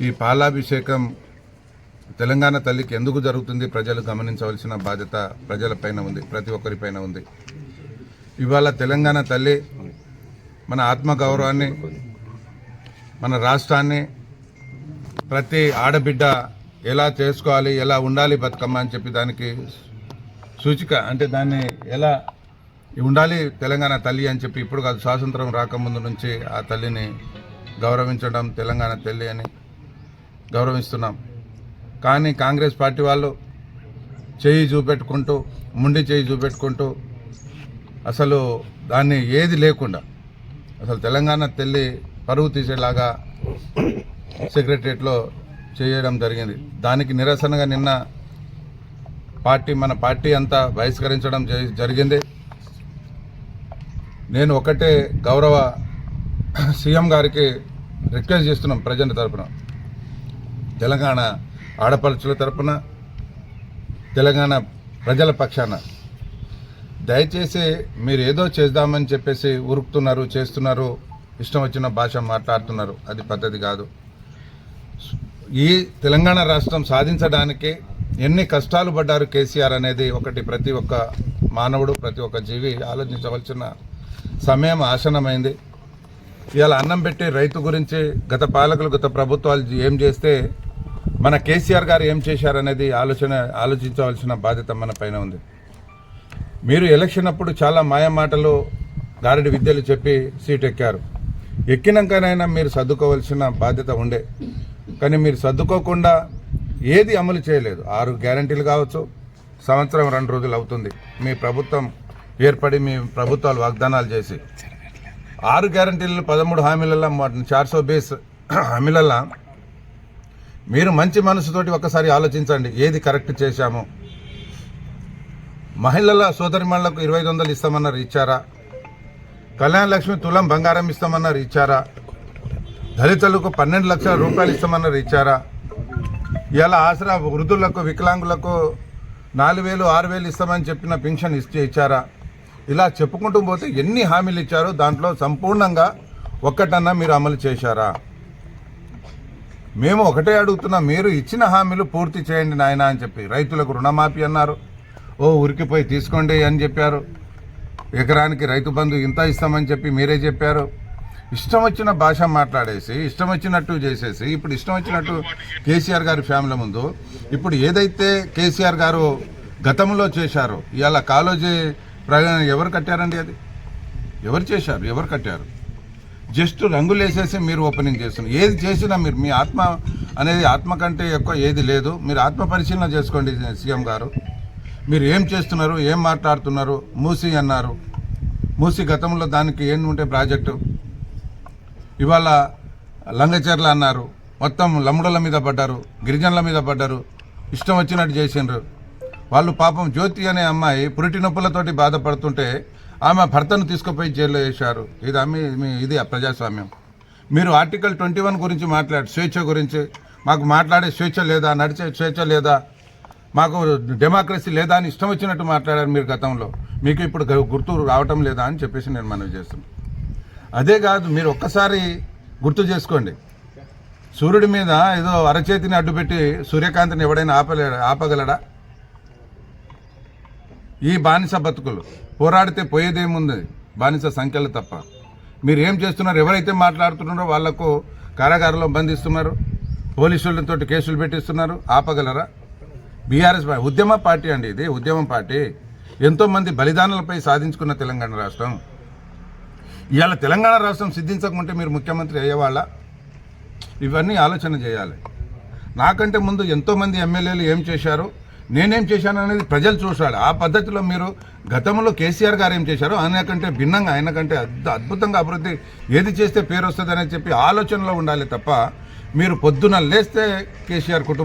ఈ పాలాభిషేకం తెలంగాణ తల్లికి ఎందుకు జరుగుతుంది ప్రజలు గమనించవలసిన బాధ్యత ప్రజలపైన ఉంది ప్రతి ఒక్కరిపైన ఉంది. ఇవాళ తెలంగాణ తల్లి మన ఆత్మగౌరవాన్ని మన రాష్ట్రాన్ని ప్రతి ఆడబిడ్డ ఎలా చేసుకోవాలి ఎలా ఉండాలి బతుకమ్మ అని చెప్పి దానికి సూచిక అంటే దాన్ని ఎలా ఉండాలి తెలంగాణ తల్లి అని చెప్పి ఇప్పుడు కాదు స్వాతంత్రం రాకముందు నుంచి ఆ తల్లిని గౌరవించడం తెలంగాణ తల్లి అని గౌరవిస్తున్నాం. కానీ కాంగ్రెస్ పార్టీ వాళ్ళు చేయి చూపెట్టుకుంటూ ముండి చేయి చూపెట్టుకుంటూ అసలు దాన్ని ఏది లేకుండా అసలు తెలంగాణ తల్లి పరువు తీసేలాగా సెక్రటరియట్లో చేయడం జరిగింది. దానికి నిరసనగా నిన్న పార్టీ మన పార్టీ అంతా బహిష్కరించడం జరిగింది. నేను ఒకటే గౌరవ సీఎం గారికి రిక్వెస్ట్ చేస్తున్నాం ప్రజల తరఫున తెలంగాణ ఆడపడుచుల తరపున తెలంగాణ ప్రజల పక్షాన. దయచేసి మీరు ఏదో చేద్దామని చెప్పేసి ఉరుకుతున్నారు చేస్తున్నారు ఇష్టం వచ్చిన భాష మాట్లాడుతున్నారు అది పద్ధతి కాదు. ఈ తెలంగాణ రాష్ట్రం సాధించడానికి ఎన్ని కష్టాలు పడ్డారు కేసీఆర్ అనేది ఒకటి ప్రతి ఒక్క మానవుడు ప్రతి ఒక్క జీవి ఆలోచించవలసిన సమయం ఆసనమైంది. ఇవాళ అన్నం పెట్టి రైతు గురించి గత పాలకులు గత ప్రభుత్వాలు ఏం చేస్తే మన కేసీఆర్ గారు ఏం చేశారనేది ఆలోచన ఆలోచించవలసిన బాధ్యత మన పైన ఉంది. మీరు ఎలక్షన్ అప్పుడు చాలా మాయమాటలు గారడి విద్యలు చెప్పి సీట్ ఎక్కారు. ఎక్కినాకనైనా మీరు సర్దుకోవాల్సిన బాధ్యత ఉండే. కానీ మీరు సర్దుకోకుండా ఏది అమలు చేయలేదు. ఆరు గ్యారంటీలు కావచ్చు సంవత్సరం రెండు రోజులు అవుతుంది. మీ ప్రభుత్వం ఏర్పడి మీ ప్రభుత్వాలు వాగ్దానాలు చేసి. ఆరు గ్యారంటీలు పదమూడు హామీలలో చార్సో బేస్ హామీలలో మీరు మంచి మనసుతోటి ఒకసారి ఆలోచించండి. ఏది కరెక్ట్ చేశాము? మహిళల సోదరిమణులకు ఇరవై ఐదు వందలు ఇస్తామన్నారు ఇచ్చారా? కళ్యాణ లక్ష్మి తులం బంగారం ఇస్తామన్నారు ఇచ్చారా? దళితులకు పన్నెండు లక్షల రూపాయలు ఇస్తామన్నారు ఇచ్చారా? ఇలా ఆసరా వృద్ధులకు వికలాంగులకు నాలుగు వేలు ఆరు వేలు ఇస్తామని చెప్పిన పెన్షన్ ఇచ్చి ఇచ్చారా? ఇలా చెప్పుకుంటూ పోతే ఎన్ని హామీలు ఇచ్చారో దాంట్లో సంపూర్ణంగా ఒక్కటన్నా మీరు అమలు చేశారా? మేము ఒకటే అడుగుతున్నాం మీరు ఇచ్చిన హామీలు పూర్తి చేయండి నాయన అని చెప్పి. రైతులకు రుణమాఫీ అన్నారు. ఓ ఉరికిపోయి తీసుకోండి అని చెప్పారు. ఎకరానికి రైతు బంధు ఇంత ఇస్తామని చెప్పి మీరే చెప్పారు. ఇష్టం వచ్చిన భాష మాట్లాడేసి ఇష్టం వచ్చినట్టు చేసేసి ఇప్పుడు ఇష్టం వచ్చినట్టు కేసీఆర్ గారి ఫ్యామిలీ ముందు ఇప్పుడు ఏదైతే కేసీఆర్ గారు గతంలో చేశారో ఇవాళ కాలేజీ ప్రయాణం ఎవరు కట్టారండి అది? ఎవరు చేశారు? ఎవరు కట్టారు? జస్ట్ రంగులు వేసేసి మీరు ఓపెనింగ్ చేస్తున్నారు. ఏది చేసినా మీరు మీ ఆత్మ అనేది ఆత్మ కంటే ఎక్కువ ఏది లేదు. మీరు ఆత్మ పరిశీలన చేసుకోండి సీఎం గారు. మీరు ఏం చేస్తున్నారు? ఏం మాట్లాడుతున్నారు? మూసి అన్నారు. మూసి గతంలో దానికి ఏం ఉంటే ప్రాజెక్టు? ఇవాళ లంగచర్ల అన్నారు. మొత్తం లమ్ముడల మీద పడ్డారు. గిరిజనుల మీద పడ్డారు. ఇష్టం వచ్చినట్టు చేసిండ్రు. వాళ్ళు పాపం జ్యోతి అనే అమ్మాయి పురిటి నొప్పులతోటి బాధపడుతుంటే ఆమె భర్తను తీసుకుపోయి జైల్లో వేశారు. ఇది ఆమె మీ ఇది ప్రజాస్వామ్యం. మీరు ఆర్టికల్ ట్వంటీ వన్ గురించి మాట్లాడు స్వేచ్ఛ గురించి. మాకు మాట్లాడే స్వేచ్ఛ లేదా నడిచే స్వేచ్ఛ లేదా మాకు డెమోక్రసీ లేదా అని ఇష్టం వచ్చినట్టు మాట్లాడారు మీరు గతంలో. మీకు ఇప్పుడు గుర్తు రావటం లేదా అని చెప్పేసి నేను మనవి చేస్తున్నాను అదే కాదు మీరు ఒక్కసారి గుర్తు చేసుకోండి. సూర్యుడి మీద ఏదో అరచేతిని అడ్డుపెట్టి సూర్యకాంతిని ఎవడైనా ఆపలే ఆపగలడా? ఈ బానిస బతుకులు పోరాడితే పోయేదేముంది? బానిస సంఖ్యలు తప్ప. మీరు ఏం చేస్తున్నారు? ఎవరైతే మాట్లాడుతున్నారో వాళ్ళకు కారాగారంలో బంధిస్తున్నారు. పోలీసులతో కేసులు పెట్టిస్తున్నారు. ఆపగలరా? బీఆర్ఎస్ ఉద్యమ పార్టీ అండి ఇది ఉద్యమం పార్టీ. ఎంతోమంది బలిదానాలపై సాధించుకున్న తెలంగాణ రాష్ట్రం. ఇవాళ తెలంగాణ రాష్ట్రం సిద్ధించకుంటే మీరు ముఖ్యమంత్రి అయ్యేవాళ్ళ? ఇవన్నీ ఆలోచన చేయాలి. నాకంటే ముందు ఎంతోమంది ఎమ్మెల్యేలు ఏం చేశారు? నేనేం చేశాను అనేది ప్రజలు చూశాడు ఆ పద్ధతిలో మీరు గతంలో కేసీఆర్ గారు ఏం చేశారో ఆయన కంటే భిన్నంగా ఆయన కంటే అద్భుతంగా అభివృద్ధి ఏది చేస్తే పేరు వస్తుంది చెప్పి ఆలోచనలో ఉండాలి తప్ప మీరు పొద్దున లేస్తే కేసీఆర్ కుటుంబం